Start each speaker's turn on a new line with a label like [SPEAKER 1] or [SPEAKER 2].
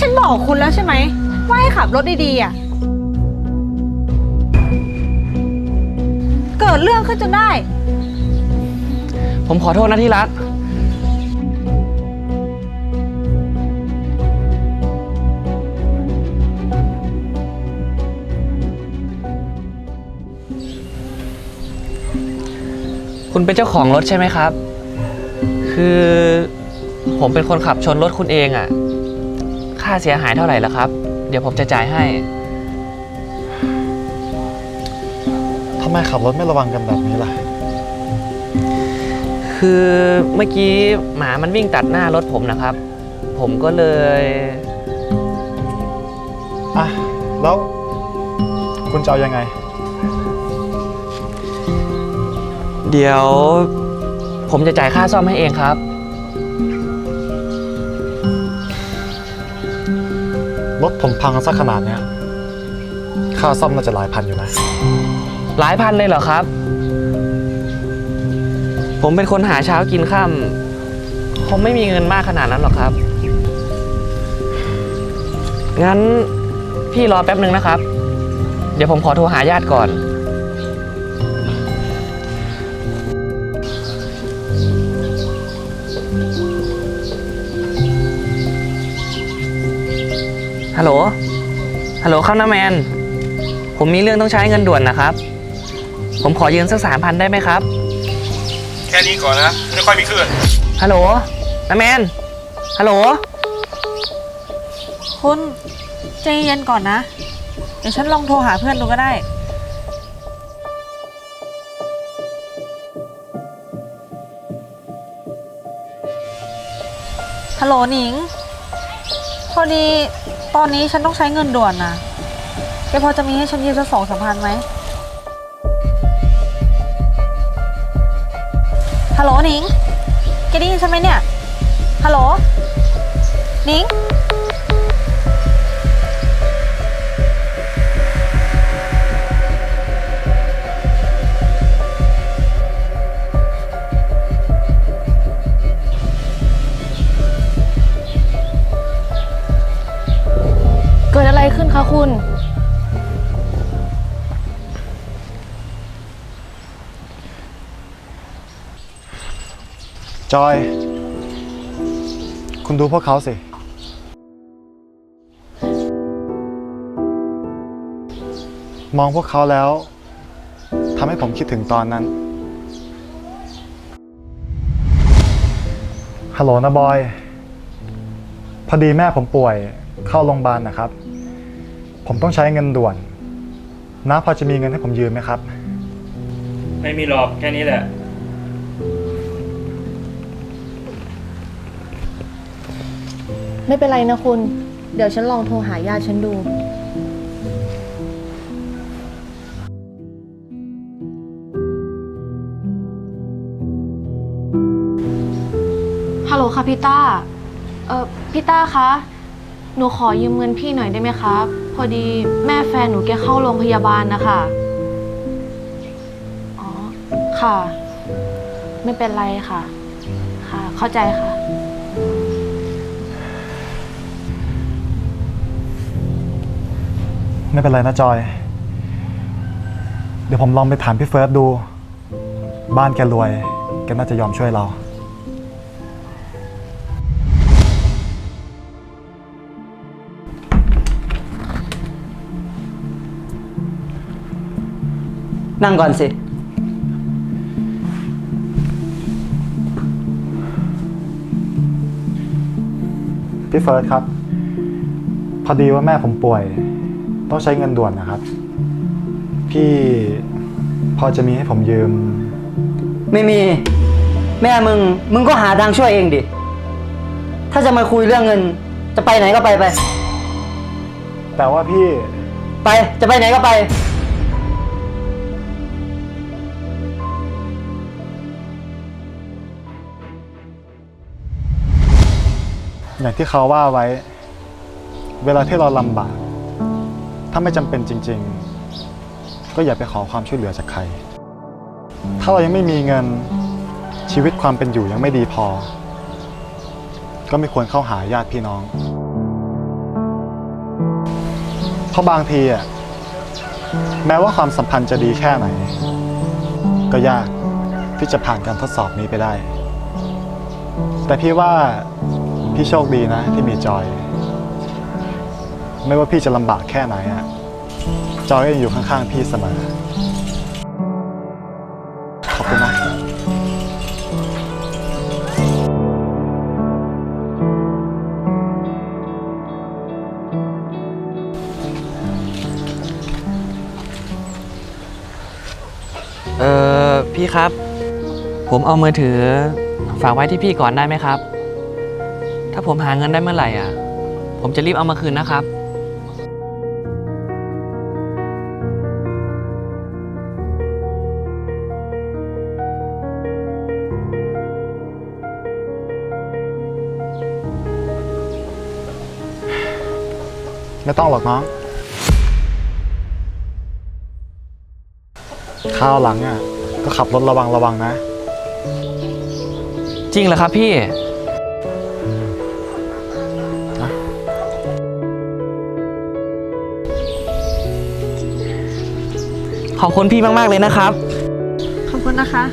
[SPEAKER 1] ฉันบอกคุณแล้วใช่ไหม ว่าให้ขับรถดีๆอะ เกิดเรื่องขึ้นจนได้
[SPEAKER 2] ผมขอโทษนะที่รัก คุณเป็นเจ้าของรถใช่ไหมครับ คือผมเป็นคนขับชนรถคุณเองอะ่ะ ค่าเสียหายเท่าไหร่ล่ะครับ เดี๋ยวผมจะจ่ายให้
[SPEAKER 3] ทำไมขับรถไม่ระวังกันแบบนี้ล่ะ
[SPEAKER 2] คือเมื่อกี้หมามันวิ่งตัดหน้ารถผมนะครับ ผมก็เลย
[SPEAKER 3] อะ แล้วคุณจะเอายังไง
[SPEAKER 2] เดี๋ยว ผมจะจ่ายค่าซ่อมให้เองครับ
[SPEAKER 3] ผมพังสักขนาดเนี้ย ค่าซ่อมน่าจะหลายพันอยู่นะ
[SPEAKER 2] หลายพันเลยเหรอครับ ผมเป็นคนหาเช้ากินข้ามผมไม่มีเงินมากขนาดนั้นหรอกครับ งั้นพี่รอแป๊บหนึ่งนะครับ เดี๋ยวผมขอโทรหาญาติก่อน ฮัลโหล ฮัลโหลครับน้าแมน ผมมีเรื่องต้องใช้เงินด่วนนะครับ ผมขอยืมสักสามพันได้ไหมครับ
[SPEAKER 4] แค่นี้ก่อนนะ ไม่ค่อยมีคลื่น
[SPEAKER 2] ฮัลโหลน้าแมน ฮัลโหล
[SPEAKER 1] คุณใจเย็นก่อนนะ เดี๋ยวฉันลองโทรหาเพื่อนดูก็ได้ ฮัลโหลหนิง พอดี ตอนนี้ฉันต้องใช้เงินด่วนนะแกพอจะมีให้ฉันยืมสักสองสามพันไหมฮัลโหลนิงแกได้ยินฉันไหมเนี่ยฮัลโหลนิง
[SPEAKER 3] จอย คุณดูพวกเขาสิ มองพวกเขาแล้วทำให้ผมคิดถึงตอนนั้น ฮัลโหลนะบอย พอดีแม่ผมป่วยเข้าโรงพยาบาลนะครับ ผมต้องใช้เงินด่วนน้าพอจะมีเงินให้ผมยืมไหมครับ
[SPEAKER 4] ไม่มีหรอกแค่นี้แหละ
[SPEAKER 5] ไม่เป็นไรนะคุณ เดี๋ยวฉันลองโทรหาญาติฉันดู ฮัลโหลค่ะพี่ต้า เออพี่ต้าคะ หนูขอยืมเงินพี่หน่อยได้ไหมคะพอดีแม่แฟนหนูแกเข้าโรงพยาบาลนะคะ อ๋อ ค่ะ ไม่เป็นไรค่ะ ค่ะ เข้าใจค่ะ
[SPEAKER 3] ไม่เป็นไรนะจอย เดี๋ยวผมลองไปถามพี่เฟิร์สดู บ้านแกรวย แกน่าจะยอมช่วยเรา
[SPEAKER 6] นั่งก่อนสิ
[SPEAKER 3] พี่เฟิร์สครับ พอดีว่าแม่ผมป่วย ต้องใช้เงินด่วนนะครับ พี่พอจะมีให้ผมยืม
[SPEAKER 6] ไม่มี แม่มึง มึงก็หาทางช่วยเองดิ ถ้าจะมาคุยเรื่องเงิน จะไปไหนก็ไปไป
[SPEAKER 3] แต่ว่าพี่
[SPEAKER 6] ไปจะไปไหนก็ไป
[SPEAKER 3] อย่างที่เขาว่าไว้ เวลาที่เราลำบากถ้าไม่จำเป็นจริง ๆ ก็อย่าไปขอความช่วยเหลือจากใคร ถ้าเรายังไม่มีเงินชีวิตความเป็นอยู่ยังไม่ดีพอ ก็ไม่ควรเข้าหาญาติพี่น้อง เพราะบางทีอะแม้ว่าความสัมพันธ์จะดีแค่ไหน ก็ยากที่จะผ่านการทดสอบนี้ไปได้ แต่พี่ว่าพี่โชคดีนะที่มีจอย ไม่ว่าพี่จะลำบากแค่ไหนอะจอยก็ยังอยู่ข้างๆพี่เสมอ ขอบคุณนะ
[SPEAKER 2] เออพี่ครับ ผมเอามือถือฝากไว้ที่พี่ก่อนได้ไหมครับ ถ้าผมหาเงินได้เมื่อไหร่อะ ผมจะรีบเอามาคืนนะครับ
[SPEAKER 3] ไม่ต้องหรอกน้องข้าวหลังอะ ก็ขับรถระวังระวังนะ
[SPEAKER 2] จริงเหรอครับพี่ ขอบคุณพี่มาก ๆ เลยนะครับ
[SPEAKER 1] ขอบคุณนะคะ